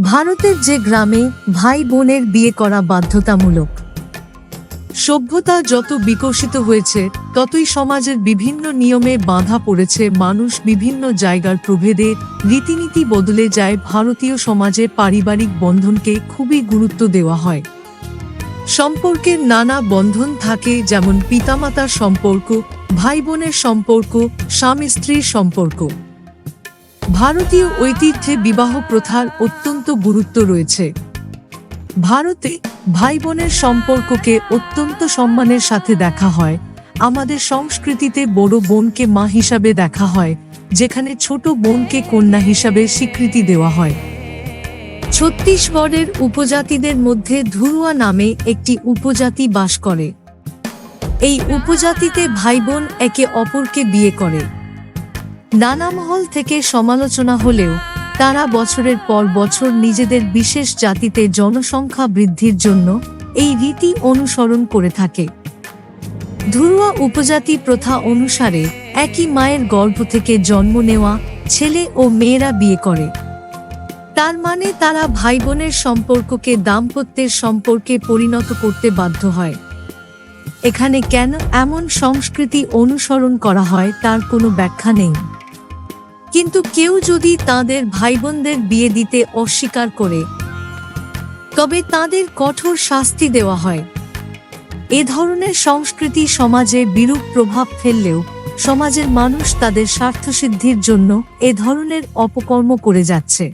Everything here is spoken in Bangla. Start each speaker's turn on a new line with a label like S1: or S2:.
S1: ভারতের যে গ্রামে ভাই বোনের বিয়ে করা বাধ্যতামূলক। সভ্যতা যত বিকশিত হয়েছে, ততই সমাজের বিভিন্ন নিয়মে বাঁধা পড়েছে মানুষ বিভিন্ন জায়গার প্রভেদে, রীতিনীতি বদলে যায় ভারতীয় সমাজে পারিবারিক বন্ধনকে খুবই গুরুত্ব দেওয়া হয়। সম্পর্কের নানা বন্ধন থাকে যেমন পিতামাতার সম্পর্ক, ভাই বোনের সম্পর্ক স্বামী স্ত্রীর সম্পর্ক। ভারতীয় ঐতিহ্যে বিবাহ প্রথার অত্যন্ত গুরুত্ব রয়েছে। ভারতে ভাই বোনের সম্পর্ককে অত্যন্ত সম্মানের সাথে দেখা হয়। আমাদের সংস্কৃতিতে বড় বোনকে মা হিসাবে দেখা হয়, যেখানে ছোট বোনকে কন্যা হিসাবে স্বীকৃতি দেওয়া হয়। ছত্তিশগড়ের উপজাতিদের মধ্যে ধুরুয়া নামে একটি উপজাতি বাস করে। এই উপজাতিতে ভাই বোন একে অপরকে বিয়ে করে। নানা মহল থেকে সমালোচনা হলেও তারা বছরের পর বছর নিজেদের বিশেষ জাতিতে জনসংখ্যা বৃদ্ধির জন্য এই রীতি অনুসরণ করে থাকে। ধুরুয়া উপজাতি প্রথা অনুসারে একই মায়ের গর্ভ থেকে জন্ম নেওয়া ছেলে ও মেয়েরা বিয়ে করে। তার মানে তারা ভাই বোনের সম্পর্ককে দাম্পত্যের সম্পর্কে পরিণত করতে বাধ্য হয়। এখানে কেন এমন সংস্কৃতি অনুসরণ করা হয় তার কোনো ব্যাখ্যা নেই। কিন্তু কেউ যদি তাদের ভাইবোনদের বিয়ে দিতে অস্বীকার করে, তবে তাদের কঠোর শাস্তি দেওয়া হয়। এ ধরনের সংস্কৃতি সমাজে বিরূপ প্রভাব ফেললেও সমাজের মানুষ তাদের স্বার্থসিদ্ধির জন্য এ ধরনের অপকর্ম করে যাচ্ছে।